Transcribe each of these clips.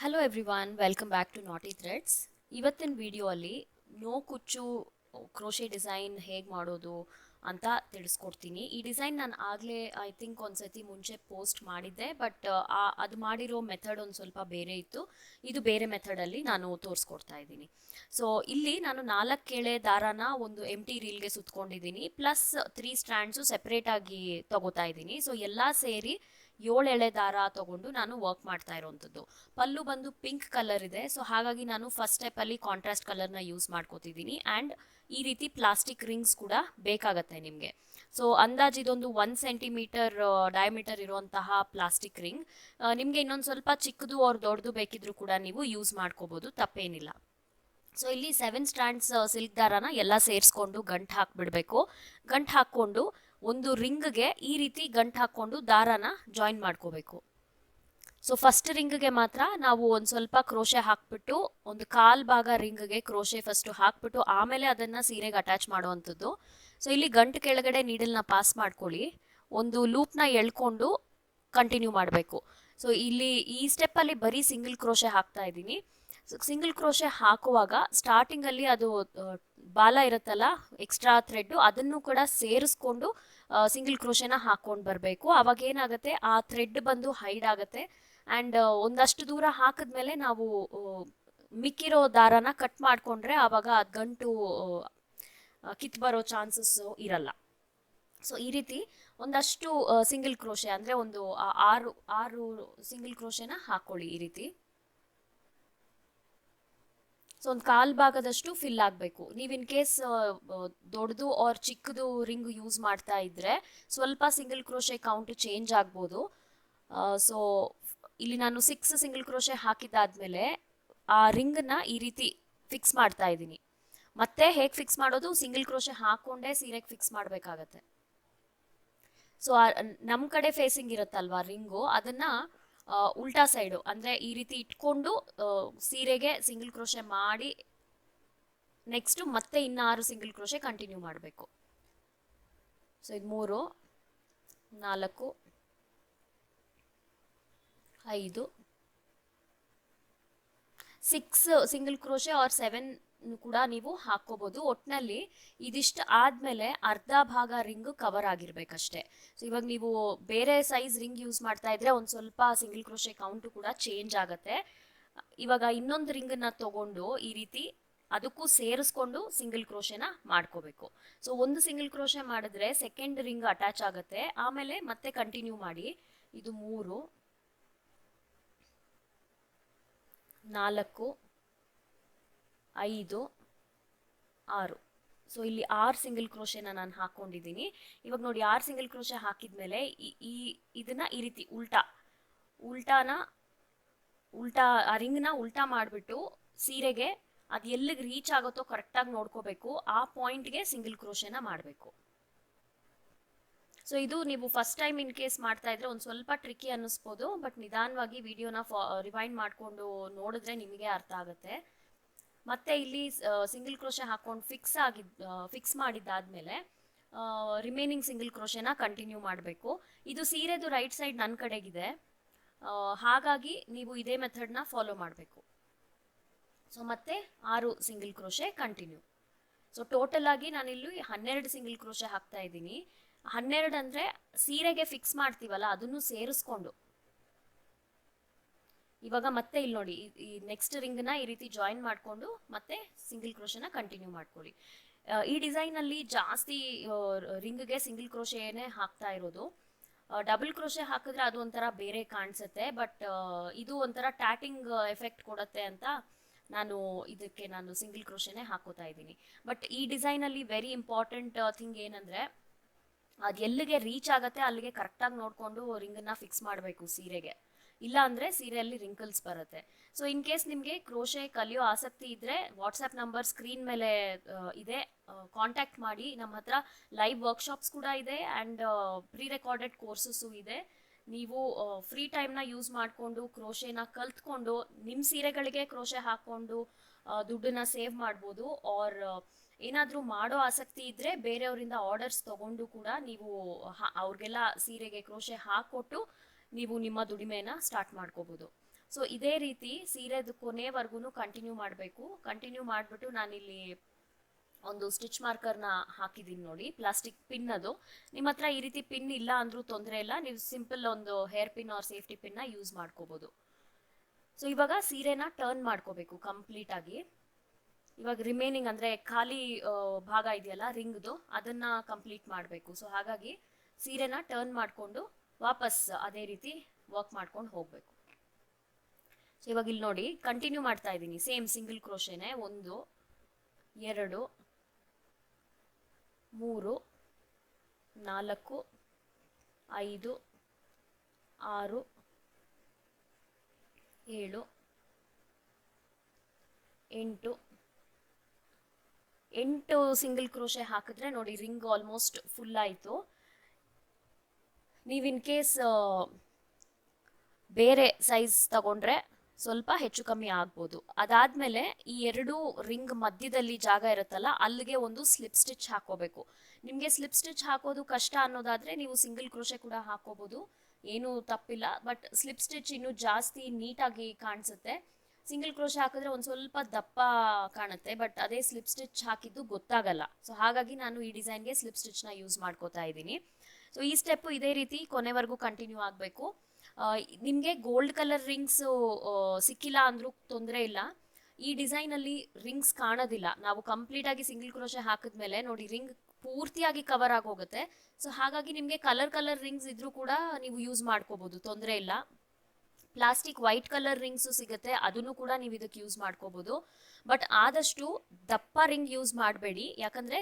Hello everyone welcome back to Knotty Threads ಇವತ್ತಿನ video ಅಲ್ಲಿ ನೋ ಕುಚ್ಚು ಕ್ರೋಶೆ ಡಿಸೈನ್ ಹೇಗೆ ಮಾಡೋದು ಅಂತ ತಿಳಿಸ್ಕೊಡ್ತೀನಿ. ಈ ಡಿಸೈನ್ ನಾನು ಆಗಲೇ ಐ ಥಿಂಕ್ ಒಂದ್ಸತಿ ಮುಂಚೆ ಪೋಸ್ಟ್ ಮಾಡಿದ್ದೆ ಬಟ್ ಅದು ಮಾಡಿರೋ ಮೆಥಡ್ ಒಂದು ಸ್ವಲ್ಪ ಬೇರೆ ಇತ್ತು. ಇದು ಬೇರೆ ಮೆಥಡಲ್ಲಿ ನಾನು ತೋರಿಸ್ಕೊಡ್ತಾ ಇದ್ದೀನಿ. ಸೊ ಇಲ್ಲಿ ನಾನು ನಾಲ್ಕು ಎಳೆ ದಾರಾನ ಒಂದು ಎಂ ಟಿ ರೀಲ್ಗೆ ಸುತ್ಕೊಂಡಿದ್ದೀನಿ ಪ್ಲಸ್ ತ್ರೀ ಸ್ಟ್ಯಾಂಡ್ಸು ಸೆಪ್ರೇಟಾಗಿ ತಗೋತಾ ಇದ್ದೀನಿ. ಸೊ ಎಲ್ಲ ಸೇರಿ ಏಳು ಎಳೆ ದಾರ ತಗೊಂಡು ನಾನು ವರ್ಕ್ ಮಾಡ್ತಾ ಇರೋವಂಥದ್ದು ಪಲ್ಲು ಬಂದು ಪಿಂಕ್ ಕಲರ್ ಇದೆ ಸೊ ಹಾಗಾಗಿ ನಾನು ಫಸ್ಟ್ ಸ್ಟೆಪ್ಪಲ್ಲಿ ಕಾಂಟ್ರಾಸ್ಟ್ ಕಲರ್ನ ಯೂಸ್ ಮಾಡ್ಕೋತಿದ್ದೀನಿ ಆ್ಯಂಡ್ ಈ ರೀತಿ ಪ್ಲಾಸ್ಟಿಕ್ ರಿಂಗ್ಸ್ ಕೂಡ ಬೇಕಾಗತ್ತೆ ನಿಮಗೆ. ಸೊ ಅಂದಾಜು ಇದೊಂದು ಒನ್ ಸೆಂಟಿಮೀಟರ್ ಡಯಾಮೀಟರ್ ಇರುವಂತಹ ಪ್ಲಾಸ್ಟಿಕ್ ರಿಂಗ್ ನಿಮಗೆ ಇನ್ನೊಂದು ಸ್ವಲ್ಪ ಚಿಕ್ಕದು ಅವ್ರು ದೊಡ್ಡದು ಬೇಕಿದ್ರೂ ಕೂಡ ನೀವು ಯೂಸ್ ಮಾಡ್ಕೋಬೋದು, ತಪ್ಪೇನಿಲ್ಲ. ಸೊ ಇಲ್ಲಿ ಸೆವೆನ್ ಸ್ಟ್ಯಾಂಡ್ಸ್ ಸಿಲ್ಕ್ ದಾರನ ಎಲ್ಲ ಸೇರಿಸ್ಕೊಂಡು ಗಂಟು ಹಾಕ್ಬಿಡ್ಬೇಕು. ಗಂಟು ಹಾಕ್ಕೊಂಡು ಒಂದು ರಿಂಗ್ಗೆ ಈ ರೀತಿ ಗಂಟು ಹಾಕ್ಕೊಂಡು ದಾರಾನ ಜಾಯಿನ್ ಮಾಡ್ಕೋಬೇಕು. ಸೊ ಫಸ್ಟ್ ರಿಂಗ್ಗೆ ಮಾತ್ರ ನಾವು ಒಂದು ಸ್ವಲ್ಪ ಕ್ರೋಶೆ ಹಾಕ್ಬಿಟ್ಟು, ಒಂದು ಕಾಲು ಭಾಗ ರಿಂಗ್ಗೆ ಕ್ರೋಶೆ ಫಸ್ಟು ಹಾಕ್ಬಿಟ್ಟು, ಆಮೇಲೆ ಅದನ್ನು ಸೀರೆಗೆ ಅಟ್ಯಾಚ್ ಮಾಡುವಂಥದ್ದು. ಸೊ ಇಲ್ಲಿ ಗಂಟು ಕೆಳಗಡೆ ನೀಡಲ್ನ ಪಾಸ್ ಮಾಡ್ಕೊಳ್ಳಿ. ಒಂದು ಲೂಪ್ನ ಎಳ್ಕೊಂಡು ಕಂಟಿನ್ಯೂ ಮಾಡಬೇಕು. ಸೊ ಇಲ್ಲಿ ಈ ಸ್ಟೆಪ್ಪಲ್ಲಿ ಬರೀ ಸಿಂಗಲ್ ಕ್ರೋಶೆ ಹಾಕ್ತಾ ಇದ್ದೀನಿ. ಸಿಂಗಲ್ ಕ್ರೋಶೆ ಹಾಕುವಾಗ ಸ್ಟಾರ್ಟಿಂಗಲ್ಲಿ ಅದು ಬಾಲ ಇರುತ್ತಲ್ಲ ಎಕ್ಸ್ಟ್ರಾ ಥ್ರೆಡ್ಡು ಅದನ್ನು ಕೂಡ ಸೇರಿಸ್ಕೊಂಡು ಸಿಂಗಲ್ ಕ್ರೋಶೆನ ಹಾಕ್ಕೊಂಡು ಬರಬೇಕು. ಅವಾಗ ಏನಾಗುತ್ತೆ? ಆ ಥ್ರೆಡ್ ಬಂದು ಹೈಡ್ ಆಗುತ್ತೆ. ಆ್ಯಂಡ್ ಒಂದಷ್ಟು ದೂರ ಹಾಕಿದ್ಮೇಲೆ ನಾವು ಮಿಕ್ಕಿರೋ ದಾರಾನ ಕಟ್ ಮಾಡಿಕೊಂಡ್ರೆ ಆವಾಗ ಅದು ಗಂಟು ಕಿತ್ ಬರೋ ಚಾನ್ಸಸ್ಸು ಇರಲ್ಲ. ಸೊ ಈ ರೀತಿ ಒಂದಷ್ಟು ಸಿಂಗಲ್ ಕ್ರೋಶೆ ಅಂದರೆ ಒಂದು ಆರು ಆರು ಸಿಂಗಲ್ ಕ್ರೋಶೆನ ಹಾಕ್ಕೊಳ್ಳಿ ಈ ರೀತಿ. ಸೊ ಒಂದು ಕಾಲ್ ಭಾಗದಷ್ಟು ಫಿಲ್ ಆಗಬೇಕು. ನೀವು ಇನ್ ಕೇಸ್ ದೊಡ್ಡದು ಆರ್ ಚಿಕ್ಕದು ರಿಂಗ್ ಯೂಸ್ ಮಾಡ್ತಾ ಇದ್ರೆ ಸ್ವಲ್ಪ ಸಿಂಗಲ್ ಕ್ರೋಶೆ ಕೌಂಟ್ ಚೇಂಜ್ ಆಗ್ಬೋದು. ಸೊ ಇಲ್ಲಿ ನಾನು ಸಿಕ್ಸ್ ಸಿಂಗಲ್ ಕ್ರೋಶೆ ಹಾಕಿದ್ದಾದ್ಮೇಲೆ ಆ ರಿಂಗನ್ನ ಈ ರೀತಿ ಫಿಕ್ಸ್ ಮಾಡ್ತಾ ಇದ್ದೀನಿ. ಮತ್ತೆ ಹೇಗೆ ಫಿಕ್ಸ್ ಮಾಡೋದು? ಸಿಂಗಲ್ ಕ್ರೋಶೆ ಹಾಕೊಂಡೇ ಸೀರೆಗೆ ಫಿಕ್ಸ್ ಮಾಡಬೇಕಾಗತ್ತೆ. ಸೊ ನಮ್ಮ ಕಡೆ ಫೇಸಿಂಗ್ ಇರುತ್ತಲ್ವಾ ರಿಂಗು ಅದನ್ನ ಉಲ್ಟಾ ಸೈಡು. ಅಂದರೆ ಈ ರೀತಿ ಇಟ್ಕೊಂಡು ಸೀರೆಗೆ ಸಿಂಗಲ್ ಕ್ರೋಶೆ ಮಾಡಿ, ನೆಕ್ಸ್ಟು ಮತ್ತೆ ಇನ್ನಾರು ಸಿಂಗಲ್ ಕ್ರೋಶೆ ಕಂಟಿನ್ಯೂ ಮಾಡಬೇಕು. ಸೊ, ಇದು ಮೂರು, ನಾಲ್ಕು, ಐದು, six single crochet or seven ಕೂಡ ನೀವು ಹಾಕೋಬಹುದು ಒಟ್ಟಿನಲ್ಲಿ ಇದಿಷ್ಟು ಆದಮೇಲೆ ಅರ್ಧ ಭಾಗ ರಿಂಗ್ ಕವರ್ ಆಗಿರ್ಬೇಕಷ್ಟೇ. ಸೊ ಇವಾಗ ನೀವು ಬೇರೆ ಸೈಜ್ ರಿಂಗ್ ಯೂಸ್ ಮಾಡ್ತಾ ಇದ್ರೆ ಒಂದು ಸ್ವಲ್ಪ ಸಿಂಗಲ್ ಕ್ರೋಶೆ ಕೌಂಟು ಕೂಡ ಚೇಂಜ್ ಆಗುತ್ತೆ. ಇವಾಗ ಇನ್ನೊಂದು ರಿಂಗನ್ನ ತಗೊಂಡು ಈ ರೀತಿ ಅದಕ್ಕೂ ಸೇರಿಸ್ಕೊಂಡು ಸಿಂಗಲ್ ಕ್ರೋಶೆನ ಮಾಡ್ಕೋಬೇಕು. ಸೊ ಒಂದು ಸಿಂಗಲ್ ಕ್ರೋಶೆ ಮಾಡಿದ್ರೆ ಸೆಕೆಂಡ್ ರಿಂಗ್ ಅಟ್ಯಾಚ್ ಆಗುತ್ತೆ. ಆಮೇಲೆ ಮತ್ತೆ ಕಂಟಿನ್ಯೂ ಮಾಡಿ. ಇದು ಮೂರು, ನಾಲ್ಕು ಐದು, ಆರು. ಸೊ ಇಲ್ಲಿ ಆರು ಸಿಂಗಲ್ ಕ್ರೋಶೆನ ನಾನು ಹಾಕ್ಕೊಂಡಿದ್ದೀನಿ ಇವಾಗ ನೋಡಿ ಆರು ಸಿಂಗಲ್ ಕ್ರೋಶೆ ಹಾಕಿದ್ಮೇಲೆ ಈ ಇದನ್ನ ಈ ರೀತಿ ಉಲ್ಟಾ, ಉಲ್ಟಾನ, ಉಲ್ಟಾ, ಆ ರಿಂಗ್ನ ಉಲ್ಟಾ ಮಾಡಿಬಿಟ್ಟು ಸೀರೆಗೆ ಅದು ಎಲ್ಲಿಗೆ ರೀಚ್ ಆಗುತ್ತೋ ಕರೆಕ್ಟಾಗಿ ನೋಡ್ಕೋಬೇಕು. ಆ ಪಾಯಿಂಟ್ಗೆ ಸಿಂಗಲ್ ಕ್ರೋಶೆನ ಮಾಡಬೇಕು. ಸೊ ಇದು ನೀವು ಫಸ್ಟ್ ಟೈಮ್ ಇನ್ ಕೇಸ್ ಮಾಡ್ತಾ ಇದ್ರೆ ಒಂದು ಸ್ವಲ್ಪ ಟ್ರಿಕ್ಕಿ ಅನ್ನಿಸ್ಬೋದು ಬಟ್ ನಿಧಾನವಾಗಿ ವಿಡಿಯೋನ ಫಾ ರಿವೈಂಡ್ ಮಾಡಿಕೊಂಡು ನೋಡಿದ್ರೆ ನಿಮಗೆ ಅರ್ಥ ಆಗುತ್ತೆ. ಮತ್ತೆ ಇಲ್ಲಿ ಸಿಂಗಲ್ ಕ್ರೋಶೆ ಹಾಕೊಂಡು ಫಿಕ್ಸ್ ಆಗಿದ್ ಫಿಕ್ಸ್ ಮಾಡಿದ್ದಾದ್ಮೇಲೆ ರಿಮೈನಿಂಗ್ ಸಿಂಗಲ್ ಕ್ರೋಶೆನ ಕಂಟಿನ್ಯೂ ಮಾಡಬೇಕು. ಇದು ಸೀರೆದು ರೈಟ್ ಸೈಡ್ ನನ್ನ ಕಡೆಗಿದೆ. ಹಾಗಾಗಿ ನೀವು ಇದೇ ಮೆಥಡ್ನ ಫಾಲೋ ಮಾಡಬೇಕು. ಸೊ ಮತ್ತೆ ಆರು single crochet continue so total ಆಗಿ ನಾನಿಲ್ಲಿ ಹನ್ನೆರಡು ಸಿಂಗಲ್ ಕ್ರೋಶೆ ಹಾಕ್ತಾ ಇದ್ದೀನಿ. ಹನ್ನೆರಡು ಅಂದರೆ ಸೀರೆಗೆ ಫಿಕ್ಸ್ ಮಾಡ್ತೀವಲ್ಲ, ಅದನ್ನು ಸೇರಿಸ್ಕೊಂಡು. ಇವಾಗ ಮತ್ತೆ ಇಲ್ಲಿ ನೋಡಿ, ಈ ನೆಕ್ಸ್ಟ್ ರಿಂಗ್ನ ಈ ರೀತಿ ಜಾಯಿನ್ ಮಾಡಿಕೊಂಡು ಮತ್ತೆ ಸಿಂಗಲ್ ಕ್ರೋಶನ ಕಂಟಿನ್ಯೂ ಮಾಡ್ಕೊಳ್ಳಿ. ಈ ಡಿಸೈನಲ್ಲಿ ಜಾಸ್ತಿ ರಿಂಗ್ಗೆ ಸಿಂಗಲ್ ಕ್ರೋಶೆನೇ ಹಾಕ್ತಾ ಇರೋದು. ಡಬಲ್ ಕ್ರೋಶೆ ಹಾಕಿದ್ರೆ ಅದು ಒಂಥರ ಬೇರೆ ಕಾಣಿಸುತ್ತೆ ಬಟ್ ಇದು ಒಂಥರ ಟ್ಯಾಟಿಂಗ್ ಎಫೆಕ್ಟ್ ಕೊಡುತ್ತೆ ಅಂತ ನಾನು ಇದಕ್ಕೆ ನಾನು ಸಿಂಗಲ್ ಕ್ರೋಶೆನೇ ಹಾಕೋತಾ ಇದ್ದೀನಿ. ಬಟ್ ಈ ಡಿಸೈನಲ್ಲಿ ವೆರಿ ಇಂಪಾರ್ಟೆಂಟ್ ಥಿಂಗ್ ಏನಂದರೆ, ಅದು ಎಲ್ಲಿಗೆ ರೀಚ್ ಆಗುತ್ತೆ ಅಲ್ಲಿಗೆ ಕರೆಕ್ಟಾಗಿ ನೋಡಿಕೊಂಡು ರಿಂಗನ್ನು ಫಿಕ್ಸ್ ಮಾಡಬೇಕು ಸೀರೆಗೆ. ಇಲ್ಲ ಅಂದ್ರೆ ಸೀರೆಯಲ್ಲಿ ರಿಂಕಲ್ಸ್ ಬರುತ್ತೆ. ಸೊ ಇನ್ ಕೇಸ್ ನಿಮಗೆ ಕ್ರೋಶೆ ಕಲಿಯೋ ಆಸಕ್ತಿ ಇದ್ದರೆ ವಾಟ್ಸಪ್ ನಂಬರ್ ಸ್ಕ್ರೀನ್ ಮೇಲೆ ಇದೆ. ಕಾಂಟ್ಯಾಕ್ಟ್ ಮಾಡಿ. ನಮ್ಮ ಹತ್ರ ಲೈವ್ ವರ್ಕ್ಶಾಪ್ಸ್ ಕೂಡ ಇದೆ ಆ್ಯಂಡ್ ಪ್ರೀ ರೆಕಾರ್ಡೆಡ್ ಕೋರ್ಸಸ್ಸು ಇದೆ. ನೀವು ಫ್ರೀ ಟೈಮ್ನ ಯೂಸ್ ಮಾಡಿಕೊಂಡು ಕ್ರೋಶೆನ ಕಲ್ತ್ಕೊಂಡು ನಿಮ್ಮ ಸೀರೆಗಳಿಗೆ ಕ್ರೋಶೆ ಹಾಕ್ಕೊಂಡು ದುಡ್ಡನ್ನ ಸೇವ್ ಮಾಡ್ಬೋದು. ಆರ್ ಏನಾದರೂ ಮಾಡೋ ಆಸಕ್ತಿ ಇದ್ದರೆ ಬೇರೆಯವರಿಂದ ಆರ್ಡರ್ಸ್ ತಗೊಂಡು ಕೂಡ ನೀವು ಅವ್ರಿಗೆಲ್ಲ ಸೀರೆಗೆ ಕ್ರೋಶೆ ಹಾಕ್ಕೊಟ್ಟು ನೀವು ನಿಮ್ಮ ದುಡಿಮೆನ ಸ್ಟಾರ್ಟ್ ಮಾಡ್ಕೋಬೋದು. ಸೊ ಇದೇ ರೀತಿ ಸೀರೆದು ಕೊನೆವರೆಗೂ ಕಂಟಿನ್ಯೂ ಮಾಡಬೇಕು. ಕಂಟಿನ್ಯೂ ಮಾಡಿಬಿಟ್ಟು ನಾನಿಲ್ಲಿ ಒಂದು ಸ್ಟಿಚ್ ಮಾರ್ಕರ್ನ ಹಾಕಿದ್ದೀನಿ ನೋಡಿ. ಪ್ಲಾಸ್ಟಿಕ್ ಪಿನ್ ಅದು. ನಿಮ್ಮ ಹತ್ರ ಈ ರೀತಿ ಪಿನ್ ಇಲ್ಲ ಅಂದ್ರೂ ತೊಂದರೆ ಇಲ್ಲ. ನೀವು ಸಿಂಪಲ್ ಒಂದು ಹೇರ್ ಪಿನ್ ಆರ್ ಸೇಫ್ಟಿ ಪಿನ್ನ ಯೂಸ್ ಮಾಡ್ಕೋಬೋದು. ಸೊ ಇವಾಗ ಸೀರೆನ ಟರ್ನ್ ಮಾಡ್ಕೋಬೇಕು ಕಂಪ್ಲೀಟ್ ಆಗಿ. ಇವಾಗ ರಿಮೈನಿಂಗ್ ಅಂದ್ರೆ ಖಾಲಿ ಭಾಗ ಇದೆಯಲ್ಲ ರಿಂಗ್ದು ಅದನ್ನ ಕಂಪ್ಲೀಟ್ ಮಾಡಬೇಕು. ಸೊ ಹಾಗಾಗಿ ಸೀರೆನ ಟರ್ನ್ ಮಾಡಿಕೊಂಡು ವಾಪಸ್ ಅದೇ ರೀತಿ ವರ್ಕ್ ಮಾಡ್ಕೊಂಡು ಹೋಗಬೇಕು. ಸೊ ಇವಾಗ ಇಲ್ಲಿ ನೋಡಿ ಕಂಟಿನ್ಯೂ ಮಾಡ್ತಾ ಇದ್ದೀನಿ. ಸೇಮ್ ಸಿಂಗಲ್ ಕ್ರೋಶೆನೆ ಒಂದು, ಎರಡು, ಮೂರು, ನಾಲ್ಕು, ಐದು, ಆರು, ಏಳು, ಎಂಟು ಎಂಟು ಸಿಂಗಲ್ ಕ್ರೋಶೆ ಹಾಕಿದ್ರೆ ನೋಡಿ ರಿಂಗ್ ಆಲ್ಮೋಸ್ಟ್ ಫುಲ್ ಆಯಿತು. ನೀವು ಇನ್ ಕೇಸ್ ಬೇರೆ ಸೈಜ್ ತಗೊಂಡ್ರೆ ಸ್ವಲ್ಪ ಹೆಚ್ಚು ಕಮ್ಮಿ ಆಗ್ಬೋದು. ಅದಾದ್ಮೇಲೆ ಈ ಎರಡು ರಿಂಗ್ ಮಧ್ಯದಲ್ಲಿ ಜಾಗ ಇರುತ್ತಲ್ಲ, ಅಲ್ಲಿಗೆ ಒಂದು ಸ್ಲಿಪ್ ಸ್ಟಿಚ್ ಹಾಕೋಬೇಕು ನಿಮಗೆ ಸ್ಲಿಪ್ ಸ್ಟಿಚ್ ಹಾಕೋದು ಕಷ್ಟ ಅನ್ನೋದಾದ್ರೆ ನೀವು ಸಿಂಗಲ್ ಕ್ರೋಶೆ ಕೂಡ ಹಾಕೋಬಹುದು ಏನು ತಪ್ಪಿಲ್ಲ ಬಟ್ ಸ್ಲಿಪ್ ಸ್ಟಿಚ್ ಇನ್ನೂ ಜಾಸ್ತಿ ನೀಟಾಗಿ ಕಾಣಿಸುತ್ತೆ. ಸಿಂಗಲ್ ಕ್ರೋಶೆ ಹಾಕಿದ್ರೆ ಒಂದು ಸ್ವಲ್ಪ ದಪ್ಪ ಕಾಣುತ್ತೆ ಬಟ್ ಅದೇ ಸ್ಲಿಪ್ ಸ್ಟಿಚ್ ಹಾಕಿದ್ದು ಗೊತ್ತಾಗಲ್ಲ. ಸೊ ಹಾಗಾಗಿ ನಾನು ಈ ಡಿಸೈನ್ಗೆ ಸ್ಲಿಪ್ ಸ್ಟಿಚ್ನ ಯೂಸ್ ಮಾಡ್ಕೋತಾ ಇದ್ದೀನಿ. ಸೊ ಈ ಸ್ಟೆಪ್ ಇದೇ ರೀತಿ ಕೊನೆವರೆಗೂ ಕಂಟಿನ್ಯೂ ಆಗಬೇಕು. ನಿಮಗೆ ಗೋಲ್ಡ್ ಕಲರ್ ರಿಂಗ್ಸ್ ಸಿಕ್ಕಿಲ್ಲ ಅಂದ್ರೂ ತೊಂದರೆ ಇಲ್ಲ. ಈ ಡಿಸೈನಲ್ಲಿ ರಿಂಗ್ಸ್ ಕಾಣೋದಿಲ್ಲ. ನಾವು ಕಂಪ್ಲೀಟ್ ಆಗಿ ಸಿಂಗಲ್ ಕ್ರೋಶೆ ಹಾಕಿದ್ಮೇಲೆ ನೋಡಿ ರಿಂಗ್ ಪೂರ್ತಿಯಾಗಿ ಕವರ್ ಆಗೋಗುತ್ತೆ. ಸೊ ಹಾಗಾಗಿ ನಿಮಗೆ ಕಲರ್ ಕಲರ್ ರಿಂಗ್ಸ್ ಇದ್ರೂ ಕೂಡ ನೀವು ಯೂಸ್ ಮಾಡ್ಕೋಬಹುದು ತೊಂದರೆ ಇಲ್ಲ. ಪ್ಲಾಸ್ಟಿಕ್ ವೈಟ್ ಕಲರ್ ರಿಂಗ್ಸು ಸಿಗುತ್ತೆ, ಅದನ್ನು ಕೂಡ ನೀವು ಇದಕ್ಕೆ ಯೂಸ್ ಮಾಡ್ಕೋಬಹುದು ಬಟ್ ಆದಷ್ಟು ದಪ್ಪ ರಿಂಗ್ ಯೂಸ್ ಮಾಡಬೇಡಿ. ಯಾಕಂದ್ರೆ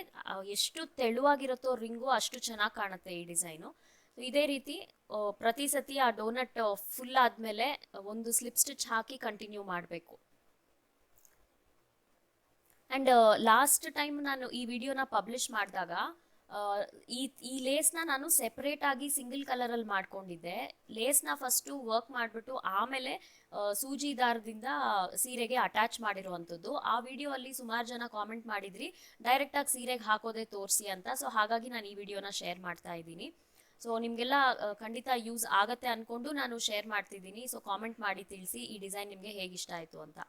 ಎಷ್ಟು ತೆಳುವಾಗಿರುತ್ತೋ ರಿಂಗು ಅಷ್ಟು ಚೆನ್ನಾಗಿ ಕಾಣುತ್ತೆ ಈ ಡಿಸೈನು. ಇದೇ ರೀತಿ ಪ್ರತಿ ಸತಿ ಆ ಡೋನಟ್ ಫುಲ್ ಆದ್ಮೇಲೆ ಒಂದು ಸ್ಲಿಪ್ ಸ್ಟಿಚ್ ಹಾಕಿ ಕಂಟಿನ್ಯೂ ಮಾಡಬೇಕು. ಅಂಡ್ ಲಾಸ್ಟ್ ಟೈಮ್ ನಾನು ಈ ವಿಡಿಯೋನ ಪಬ್ಲಿಷ್ ಮಾಡಿದಾಗ ಈ ಈ ಲೇಸ್ನ ನಾನು ಸೆಪರೇಟ್ ಆಗಿ ಸಿಂಗಲ್ ಕಲರಲ್ಲಿ ಮಾಡ್ಕೊಂಡಿದ್ದೆ. ಲೇಸ್ನ ಫಸ್ಟು ವರ್ಕ್ ಮಾಡಿಬಿಟ್ಟು ಆಮೇಲೆ ಸೂಜಿ ದಾರದಿಂದ ಸೀರೆಗೆ ಅಟ್ಯಾಚ್ ಮಾಡಿರುವಂಥದ್ದು. ಆ ವಿಡಿಯೋ ಅಲ್ಲಿ ಸುಮಾರು ಜನ ಕಾಮೆಂಟ್ ಮಾಡಿದ್ರಿ ಡೈರೆಕ್ಟಾಗಿ ಸೀರೆಗೆ ಹಾಕೋದೇ ತೋರಿಸಿ ಅಂತ. ಸೊ ಹಾಗಾಗಿ ನಾನು ಈ ವಿಡಿಯೋನ ಶೇರ್ ಮಾಡ್ತಾ ಇದ್ದೀನಿ. ಸೊ ನಿಮಗೆಲ್ಲ ಖಂಡಿತ ಯೂಸ್ ಆಗತ್ತೆ ಅನ್ಕೊಂಡು ನಾನು ಶೇರ್ ಮಾಡ್ತಿದ್ದೀನಿ. ಸೊ ಕಾಮೆಂಟ್ ಮಾಡಿ ತಿಳಿಸಿ ಈ ಡಿಸೈನ್ ನಿಮಗೆ ಹೇಗಿಷ್ಟ ಆಯಿತು ಅಂತ.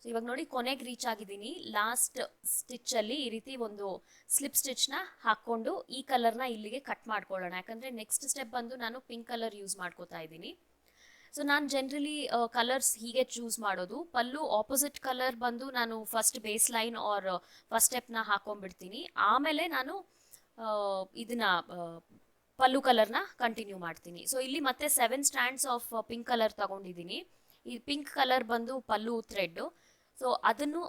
ಸೊ ಇವಾಗ ನೋಡಿ ಕೊನೆಗೆ ರೀಚ್ ಆಗಿದ್ದೀನಿ. ಲಾಸ್ಟ್ ಸ್ಟಿಚ್ಚಲ್ಲಿ ಈ ರೀತಿ ಒಂದು ಸ್ಲಿಪ್ ಸ್ಟಿಚ್ನ ಹಾಕ್ಕೊಂಡು ಈ ಕಲರ್ನ ಇಲ್ಲಿಗೆ ಕಟ್ ಮಾಡ್ಕೊಳ್ಳೋಣ. ಯಾಕಂದ್ರೆ ನೆಕ್ಸ್ಟ್ ಸ್ಟೆಪ್ ಬಂದು ನಾನು ಪಿಂಕ್ ಕಲರ್ ಯೂಸ್ ಮಾಡ್ಕೋತಾ ಇದ್ದೀನಿ. ಸೊ ನಾನು ಜನರಲಿ ಕಲರ್ಸ್ ಹೀಗೆ ಚೂಸ್ ಮಾಡೋದು. ಪಲ್ಲು ಆಪೋಸಿಟ್ ಕಲರ್ ಬಂದು ನಾನು first base line or first ಸ್ಟೆಪ್ನ ಹಾಕೊಂಡ್ಬಿಡ್ತೀನಿ. ಆಮೇಲೆ ನಾನು ಇದನ್ನ ಪಲ್ಲು ಕಲರ್ನ ಕಂಟಿನ್ಯೂ ಮಾಡ್ತೀನಿ. ಸೊ ಇಲ್ಲಿ ಮತ್ತೆ seven strands of pink colour ತಗೊಂಡಿದ್ದೀನಿ. ಈ ಪಿಂಕ್ ಕಲರ್ ಬಂದು ಪಲ್ಲು ಥ್ರೆಡ್ ಸೊ ಅದನ್ನು,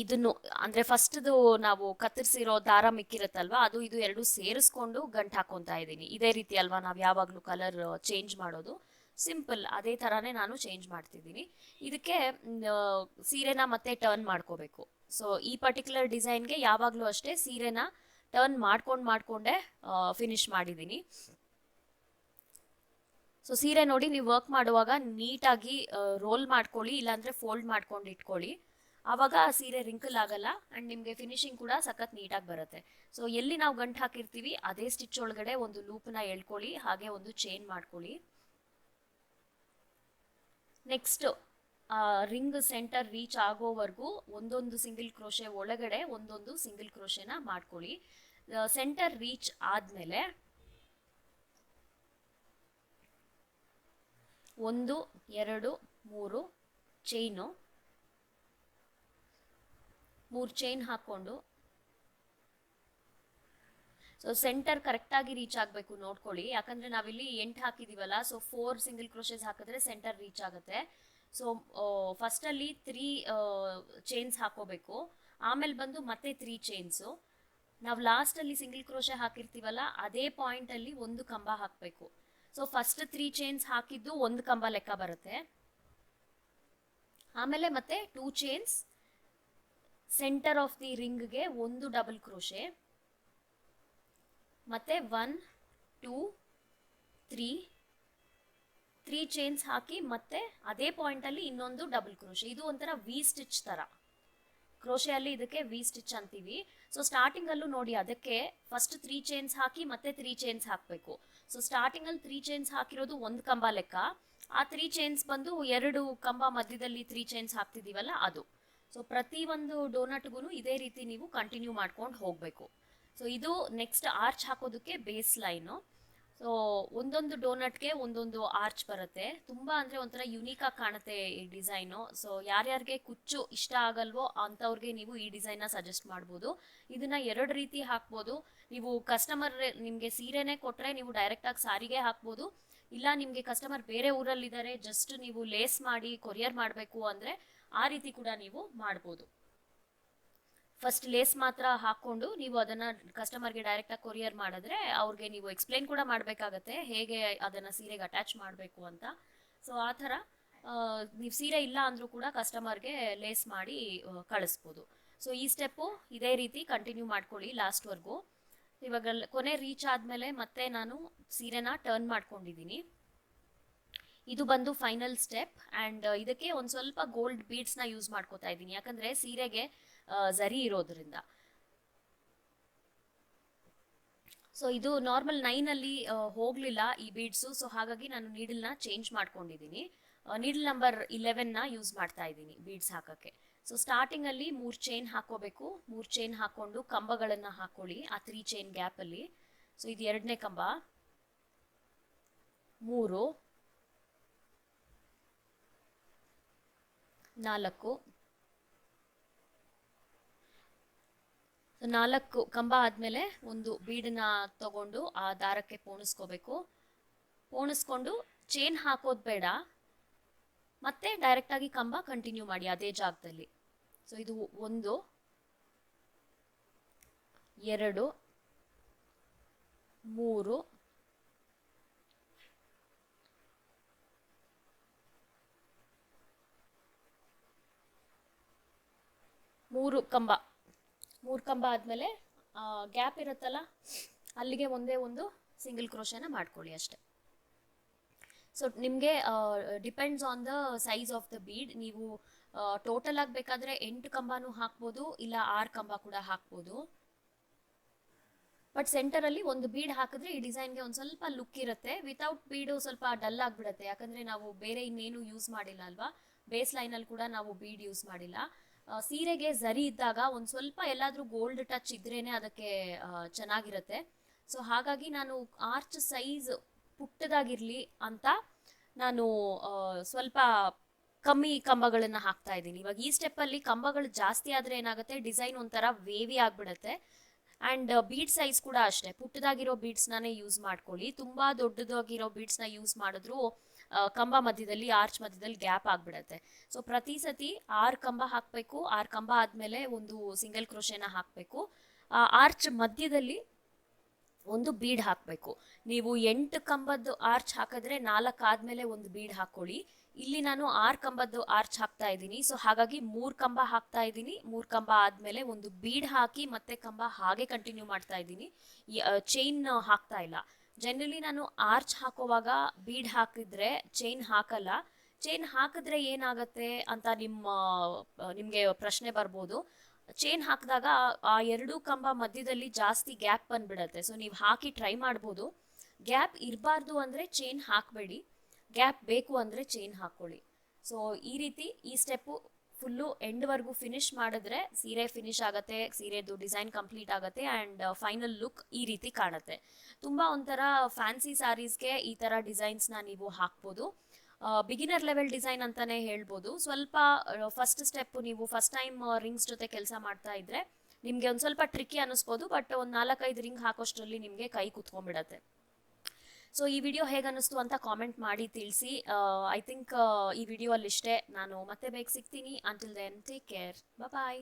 ಇದನ್ನು, ಅಂದರೆ ಫಸ್ಟ್ದು ನಾವು ಕತ್ತರಿಸಿರೋ ದಾರ ಮಿಕ್ಕಿರುತ್ತಲ್ವಾ, ಅದು ಇದು ಎರಡು ಸೇರಿಸ್ಕೊಂಡು ಗಂಟು ಹಾಕೊತಾ ಇದ್ದೀನಿ. ಇದೇ ರೀತಿ ಅಲ್ವಾ ನಾವು ಯಾವಾಗಲೂ ಕಲರ್ ಚೇಂಜ್ ಮಾಡೋದು? ಸಿಂಪಲ್ ಅದೇ ಥರನೇ ನಾನು ಚೇಂಜ್ ಮಾಡ್ತಿದ್ದೀನಿ. ಇದಕ್ಕೆ ಸೀರೆನ ಮತ್ತೆ ಟರ್ನ್ ಮಾಡ್ಕೋಬೇಕು. ಸೊ ಈ ಪರ್ಟಿಕ್ಯುಲರ್ ಡಿಸೈನ್ಗೆ ಯಾವಾಗಲೂ ಅಷ್ಟೇ ಸೀರೆನ ಟರ್ನ್ ಮಾಡ್ಕೊಂಡು ಮಾಡಿಕೊಂಡೆ ಫಿನಿಶ್ ಮಾಡಿದ್ದೀನಿ. ಸೊ ಸೀರೆ ನೋಡಿ ನೀವು ವರ್ಕ್ ಮಾಡುವಾಗ ನೀಟಾಗಿ ರೋಲ್ ಮಾಡ್ಕೊಳ್ಳಿ, ಇಲ್ಲಾಂದ್ರೆ ಫೋಲ್ಡ್ ಮಾಡ್ಕೊಂಡು ಇಟ್ಕೊಳ್ಳಿ. ಆವಾಗ ಆ ಸೀರೆ ರಿಂಕಲ್ ಆಗಲ್ಲ ಆ್ಯಂಡ್ ನಿಮಗೆ ಫಿನಿಶಿಂಗ್ ಕೂಡ ಸಖತ್ ನೀಟಾಗಿ ಬರುತ್ತೆ. ಸೊ ಎಲ್ಲಿ ನಾವು ಗಂಟು ಹಾಕಿರ್ತೀವಿ, ಅದೇ ಸ್ಟಿಚ್ ಒಳಗಡೆ ಒಂದು ಲೂಪ್ನ ಎಳ್ಕೊಳ್ಳಿ, ಹಾಗೆ ಒಂದು ಚೈನ್ ಮಾಡ್ಕೊಳ್ಳಿ. ನೆಕ್ಸ್ಟ್ ರಿಂಗ್ ಸೆಂಟರ್ ರೀಚ್ ಆಗೋವರೆಗೂ ಒಂದೊಂದು ಸಿಂಗಲ್ ಕ್ರೋಶೆ ಒಳಗಡೆ ಒಂದೊಂದು ಸಿಂಗಲ್ ಕ್ರೋಶೆನ ಮಾಡ್ಕೊಳ್ಳಿ. ಸೆಂಟರ್ ರೀಚ್ ಆದಮೇಲೆ ಒಂದು, ಎರಡು, ಮೂರು ಚೈನು ಮೂರು ಚೈನ್ ಹಾಕ್ಕೊಂಡು ಸೊ ಸೆಂಟರ್ ಕರೆಕ್ಟಾಗಿ ರೀಚ್ ಆಗಬೇಕು ನೋಡ್ಕೊಳ್ಳಿ. ಯಾಕಂದ್ರೆ ನಾವಿಲ್ಲಿ ಎಂಟು ಹಾಕಿದೀವಲ್ಲ ಸೊ ಫೋರ್ ಸಿಂಗಲ್ ಕ್ರೋಶಸ್ ಹಾಕಿದ್ರೆ ಸೆಂಟರ್ ರೀಚ್ ಆಗುತ್ತೆ. ಸೊ ಫಸ್ಟಲ್ಲಿ ತ್ರೀ ಚೈನ್ಸ್ ಹಾಕೋಬೇಕು. ಆಮೇಲೆ ಬಂದು ಮತ್ತೆ ತ್ರೀ ಚೈನ್ಸು ನಾವು ಲಾಸ್ಟಲ್ಲಿ ಸಿಂಗಲ್ ಕ್ರೋಶೆ ಹಾಕಿರ್ತೀವಲ್ಲ, ಅದೇ ಪಾಯಿಂಟಲ್ಲಿ ಒಂದು ಕಂಬ ಹಾಕಬೇಕು. ಸೊ ಫಸ್ಟ್ ತ್ರೀ ಚೈನ್ಸ್ ಹಾಕಿದ್ದು ಒಂದು ಕಂಬ ಲೆಕ್ಕ ಬರುತ್ತೆ. ಆಮೇಲೆ ಮತ್ತೆ two chains centre of the ರಿಂಗ್ಗೆ ಒಂದು ಡಬಲ್ ಕ್ರೋಶೆ ಮತ್ತೆ one two three three chains ಹಾಕಿ ಮತ್ತೆ ಅದೇ ಪಾಯಿಂಟಲ್ಲಿ ಇನ್ನೊಂದು ಡಬಲ್ ಕ್ರೋಶೆ ಇದು ಒಂಥರ ವಿ ಸ್ಟಿಚ್ ಥರ ಕ್ರೋಶೆಯಲ್ಲಿ ಇದಕ್ಕೆ ವಿ ಸ್ಟಿಚ್ ಅಂತೀವಿ. ಸೊ ಸ್ಟಾರ್ಟಿಂಗಲ್ಲೂ ನೋಡಿ, ಅದಕ್ಕೆ ಫಸ್ಟ್ ತ್ರೀ ಚೈನ್ಸ್ ಹಾಕಿ ಮತ್ತೆ ತ್ರೀ ಚೈನ್ಸ್ ಹಾಕಬೇಕು. ಸೊ ಸ್ಟಾರ್ಟಿಂಗಲ್ಲಿ ತ್ರೀ ಚೈನ್ಸ್ ಹಾಕಿರೋದು ಒಂದು ಕಂಬ ಲೆಕ್ಕ. ಆ ತ್ರೀ ಚೈನ್ಸ್ ಬಂದು ಎರಡು ಕಂಬ ಮಧ್ಯದಲ್ಲಿ ತ್ರೀ ಚೈನ್ಸ್ ಹಾಕ್ತಿದ್ದೀವಲ್ಲ ಅದು. ಸೊ ಪ್ರತಿ ಒಂದು ಡೋನಟ್ಗೂ ಇದೇ ರೀತಿ ನೀವು ಕಂಟಿನ್ಯೂ ಮಾಡ್ಕೊಂಡು ಹೋಗಬೇಕು. ಸೊ ಇದು ನೆಕ್ಸ್ಟ್ ಆರ್ಚ್ ಹಾಕೋದಕ್ಕೆ ಬೇಸ್ ಲೈನು ಸೊ ಒಂದೊಂದು ಡೋನಟ್ಗೆ ಒಂದೊಂದು ಆರ್ಚ್ ಬರುತ್ತೆ. ತುಂಬಾ ಅಂದ್ರೆ ಒಂಥರ ಯುನೀಕ್ ಆಗಿ ಕಾಣುತ್ತೆ ಈ ಡಿಸೈನು ಸೊ ಯಾರ್ಯಾರಿಗೆ ಕುಚ್ಚು ಇಷ್ಟ ಆಗಲ್ವೋ ಅಂಥವ್ರಿಗೆ ನೀವು ಈ ಡಿಸೈನ್ನ ಸಜೆಸ್ಟ್ ಮಾಡ್ಬೋದು. ಇದನ್ನ ಎರಡು ರೀತಿ ಹಾಕ್ಬೋದು. ನೀವು ಕಸ್ಟಮರ್ ನಿಮಗೆ ಸೀರೆನೇ ಕೊಟ್ಟರೆ ನೀವು ಡೈರೆಕ್ಟಾಗಿ ಸಾರಿಗೆ ಹಾಕ್ಬೋದು. ಇಲ್ಲ ನಿಮಗೆ ಕಸ್ಟಮರ್ ಬೇರೆ ಊರಲ್ಲಿದ್ದಾರೆ ಜಸ್ಟ್ ನೀವು ಲೇಸ್ ಮಾಡಿ ಕೊರಿಯರ್ ಮಾಡಬೇಕು ಅಂದರೆ ಆ ರೀತಿ ಕೂಡ ನೀವು ಮಾಡ್ಬೋದು. ಫಸ್ಟ್ ಲೇಸ್ ಮಾತ್ರ ಹಾಕೊಂಡು ನೀವು ಅದನ್ನು ಕಸ್ಟಮರ್ಗೆ ಡೈರೆಕ್ಟಾಗಿ ಕೊರಿಯರ್ ಮಾಡಿದ್ರೆ ಅವ್ರಿಗೆ ನೀವು ಎಕ್ಸ್ಪ್ಲೈನ್ ಕೂಡ ಮಾಡಬೇಕಾಗತ್ತೆ, ಹೇಗೆ ಅದನ್ನು ಸೀರೆಗೆ ಅಟ್ಯಾಚ್ ಮಾಡಬೇಕು ಅಂತ. ಸೊ ಆ ಥರ ನೀವು ಸೀರೆ ಇಲ್ಲ ಅಂದರೂ ಕೂಡ ಕಸ್ಟಮರ್ಗೆ ಲೇಸ್ ಮಾಡಿ ಕಳಿಸ್ಬೋದು. ಸೊ ಈ ಸ್ಟೆಪ್ಪು ಇದೇ ರೀತಿ ಕಂಟಿನ್ಯೂ ಮಾಡ್ಕೊಳ್ಳಿ ಲಾಸ್ಟ್ವರೆಗೂ ಇವಾಗ ಕೊನೆ ರೀಚ್ ಆದಮೇಲೆ ಮತ್ತೆ ನಾನು ಸೀರೆನ ಟರ್ನ್ ಮಾಡ್ಕೊಂಡಿದ್ದೀನಿ. ಇದು ಬಂದು ಫೈನಲ್ ಸ್ಟೆಪ್ ಆ್ಯಂಡ್ ಇದಕ್ಕೆ ಒಂದು ಸ್ವಲ್ಪ ಗೋಲ್ಡ್ ಬೀಡ್ಸ್ನ ಯೂಸ್ ಮಾಡ್ಕೋತಾ ಇದ್ದೀನಿ. ಯಾಕಂದರೆ ಸೀರೆಗೆ ಝರಿ ಇರೋದ್ರಿಂದ. ಸೊ ಇದು ನಾರ್ಮಲ್ ನೈನ್ ಅಲ್ಲಿ ಹೋಗ್ಲಿಲ್ಲ ಈ ಬೀಡ್ಸು ಸೊ ಹಾಗಾಗಿ ನಾನು ನೀಡಲ್ನ ಚೇಂಜ್ ಮಾಡ್ಕೊಂಡಿದ್ದೀನಿ. ನೀಡಲ್ ನಂಬರ್ ಇಲೆವೆನ್ನ ಯೂಸ್ ಮಾಡ್ತಾ ಇದ್ದೀನಿ ಬೀಡ್ಸ್ ಹಾಕೋಕ್ಕೆ. ಸೊ ಸ್ಟಾರ್ಟಿಂಗಲ್ಲಿ ಮೂರು ಚೈನ್ ಹಾಕೋಬೇಕು. ಮೂರು ಚೈನ್ ಹಾಕೊಂಡು ಕಂಬಗಳನ್ನು ಹಾಕೊಳ್ಳಿ. ಆ ತ್ರೀ ಚೈನ್ ಗ್ಯಾಪ್ ಅಲ್ಲಿ. ಸೊ ಇದು ಎರಡನೇ ಕಂಬ. ಮೂರು. ನಾಲ್ಕು. ನಾಲ್ಕು ಕಂಬ ಆದಮೇಲೆ ಒಂದು ಬೀಡನ್ನ ತಗೊಂಡು ಆ ದಾರಕ್ಕೆ ಪೋಣಿಸ್ಕೋಬೇಕು. ಪೋಣಿಸ್ಕೊಂಡು ಚೈನ್ ಹಾಕೋದು ಬೇಡ. ಮತ್ತೆ ಡೈರೆಕ್ಟಾಗಿ ಕಂಬ ಕಂಟಿನ್ಯೂ ಮಾಡಿ ಅದೇ ಜಾಗದಲ್ಲಿ. ಸೊ ಇದು ಒಂದು, ಎರಡು, ಮೂರು ಮೂರು ಕಂಬ. ಮೂರು ಕಂಬ ಆದಮೇಲೆ ಗ್ಯಾಪ್ ಇರುತ್ತಲ್ಲ, ಅಲ್ಲಿಗೆ ಒಂದೇ ಒಂದು ಸಿಂಗಲ್ ಕ್ರೋಶನ ಮಾಡ್ಕೊಳ್ಳಿ ಅಷ್ಟೆ. ಸೊ ನಿಮಗೆ depends on the size of the bead ನೀವು ಟೋಟಲ್ ಆಗಿ ಬೇಕಾದ್ರೆ ಎಂಟು ಕಂಬನೂ ಹಾಕ್ಬೋದು, ಇಲ್ಲ ಆರು ಕಂಬ ಕೂಡ ಹಾಕ್ಬೋದು. ಬಟ್ ಸೆಂಟರಲ್ಲಿ ಒಂದು ಬೀಡ್ ಹಾಕಿದ್ರೆ ಈ ಡಿಸೈನ್ಗೆ ಒಂದು ಸ್ವಲ್ಪ ಲುಕ್ ಇರುತ್ತೆ. ವಿತೌಟ್ ಬೀಡು ಸ್ವಲ್ಪ ಡಲ್ ಆಗಿಬಿಡುತ್ತೆ. ಯಾಕಂದರೆ ನಾವು ಬೇರೆ ಇನ್ನೇನು ಯೂಸ್ ಮಾಡಿಲ್ಲ ಅಲ್ವಾ? ಬೇಸ್ ಲೈನಲ್ಲಿ ಕೂಡ ನಾವು ಬೀಡ್ ಯೂಸ್ ಮಾಡಿಲ್ಲ. ಸೀರೆಗೆ ಝರಿ ಇದ್ದಾಗ ಒಂದು ಸ್ವಲ್ಪ ಎಲ್ಲಾದರೂ ಗೋಲ್ಡ್ ಟಚ್ ಇದ್ರೇನೆ ಅದಕ್ಕೆ ಚೆನ್ನಾಗಿರುತ್ತೆ. ಸೊ ಹಾಗಾಗಿ ನಾನು ಆರ್ಚ್ ಸೈಜ್ ಪುಟ್ಟದಾಗಿರಲಿ ಅಂತ ನಾನು ಸ್ವಲ್ಪ ಕಮ್ಮಿ ಕಂಬಗಳನ್ನು ಹಾಕ್ತಾ ಇದ್ದೀನಿ. ಇವಾಗ ಈ ಸ್ಟೆಪ್ಪಲ್ಲಿ ಕಂಬಗಳು ಜಾಸ್ತಿ ಆದರೆ ಏನಾಗುತ್ತೆ ಡಿಸೈನ್ ಒಂಥರ ವೇವಿ ಆಗಿಬಿಡುತ್ತೆ. ಆ್ಯಂಡ್ ಬೀಡ್ ಸೈಜ್ ಕೂಡ ಅಷ್ಟೇ. ಪುಟ್ಟದಾಗಿರೋ ಬೀಡ್ಸ್ನೇ ಯೂಸ್ ಮಾಡ್ಕೊಳ್ಳಿ. ತುಂಬ ದೊಡ್ಡದಾಗಿರೋ ಬೀಡ್ಸ್ನ ಯೂಸ್ ಮಾಡಿದ್ರು ಕಂಬ ಮಧ್ಯದಲ್ಲಿ ಆರ್ಚ್ ಮಧ್ಯದಲ್ಲಿ ಗ್ಯಾಪ್ ಆಗ್ಬಿಡತ್ತೆ. ಸೊ ಪ್ರತಿ ಸತಿ ಆರು ಕಂಬ ಹಾಕಬೇಕು, ಆರು ಕಂಬ ಆದಮೇಲೆ ಒಂದು ಸಿಂಗಲ್ ಕ್ರೋಶೆನ ಹಾಕಬೇಕು. ಆರ್ಚ್ ಮಧ್ಯದಲ್ಲಿ ಒಂದು ಬೀಡ್ ಹಾಕಬೇಕು. ನೀವು ಎಂಟು ಕಂಬದ್ದು ಆರ್ಚ್ ಹಾಕಿದ್ರೆ ನಾಲ್ಕು ಆದಮೇಲೆ ಒಂದು ಬೀಡ್ ಹಾಕ್ಕೊಳ್ಳಿ ಇಲ್ಲಿ ನಾನು ಆರು ಕಂಬದ್ದು ಆರ್ಚ್ ಹಾಕ್ತಾ ಇದ್ದೀನಿ. ಸೊ ಹಾಗಾಗಿ ಮೂರು ಕಂಬ ಹಾಕ್ತಾ ಇದ್ದೀನಿ. ಮೂರು ಕಂಬ ಆದಮೇಲೆ ಒಂದು ಬೀಡ್ ಹಾಕಿ ಮತ್ತೆ ಕಂಬ ಹಾಗೆ ಕಂಟಿನ್ಯೂ ಮಾಡ್ತಾ ಇದ್ದೀನಿ. ಚೈನ್ ಹಾಕ್ತಾ ಇಲ್ಲ. ಜನರಲಿ ನಾನು ಆರ್ಚ್ ಹಾಕೋವಾಗ ಬೀಡ್ ಹಾಕಿದ್ರೆ ಚೈನ್ ಹಾಕಲ್ಲ. ಚೈನ್ ಹಾಕಿದ್ರೆ ಏನಾಗುತ್ತೆ ಅಂತ ನಿಮ್ಮ ನಿಮಗೆ ಪ್ರಶ್ನೆ ಬರ್ಬೋದು. ಚೈನ್ ಹಾಕಿದಾಗ ಆ ಎರಡೂ ಕಂಬ ಮಧ್ಯದಲ್ಲಿ ಜಾಸ್ತಿ ಗ್ಯಾಪ್ ಬಂದ್ಬಿಡತ್ತೆ. ಸೊ ನೀವು ಹಾಕಿ ಟ್ರೈ ಮಾಡ್ಬೋದು. ಗ್ಯಾಪ್ ಇರಬಾರ್ದು ಅಂದರೆ ಚೈನ್ ಹಾಕಬೇಡಿ. ಗ್ಯಾಪ್ ಬೇಕು ಅಂದರೆ ಚೈನ್ ಹಾಕ್ಕೊಳ್ಳಿ. ಸೊ ಈ ರೀತಿ ಈ ಸ್ಟೆಪ್ಪು ಫುಲ್ಲು ಎಂಡ್ವರೆಗೂ ಫಿನಿಶ್ ಮಾಡಿದ್ರೆ ಸೀರೆ ಫಿನಿಶ್ ಆಗುತ್ತೆ, ಸೀರೆದು ಡಿಸೈನ್ ಕಂಪ್ಲೀಟ್ ಆಗುತ್ತೆ ಆ್ಯಂಡ್ ಫೈನಲ್ ಲುಕ್ ಈ ರೀತಿ ಕಾಣುತ್ತೆ. ತುಂಬ ಒಂಥರ ಫ್ಯಾನ್ಸಿ ಸ್ಯಾರೀಸ್ಗೆ ಈ ಥರ ಡಿಸೈನ್ಸ್ನ ನೀವು ಹಾಕ್ಬೋದು. ಬಿಗಿನರ್ ಲೆವೆಲ್ ಡಿಸೈನ್ ಅಂತಲೇ ಹೇಳ್ಬೋದು. ಸ್ವಲ್ಪ ಫಸ್ಟ್ ಸ್ಟೆಪ್ ನೀವು ಫಸ್ಟ್ ಟೈಮ್ ರಿಂಗ್ಸ್ ಜೊತೆ ಕೆಲಸ ಮಾಡ್ತಾ ಇದ್ರೆ ನಿಮಗೆ ಒಂದು ಸ್ವಲ್ಪ ಟ್ರಿಕ್ಕಿ ಅನ್ನಿಸ್ಬೋದು ಬಟ್ ಒಂದು ನಾಲ್ಕೈದು ರಿಂಗ್ ಹಾಕೋಷ್ಟರಲ್ಲಿ ನಿಮಗೆ ಕೈ ಕುತ್ಕೊಂಡ್ಬಿಡತ್ತೆ. ಸೊ ಈ ವಿಡಿಯೋ ಹೇಗೆ ಅನ್ನಿಸ್ತು ಅಂತ ಕಾಮೆಂಟ್ ಮಾಡಿ ತಿಳಿಸಿ. ಐ ಥಿಂಕ್ ಈ ವಿಡಿಯೋ ಅಲ್ಲಿ ಇಷ್ಟೇ ನಾನು ಮತ್ತೆ ಬೇಗ ಸಿಗ್ತೀನಿ. Until then take care bye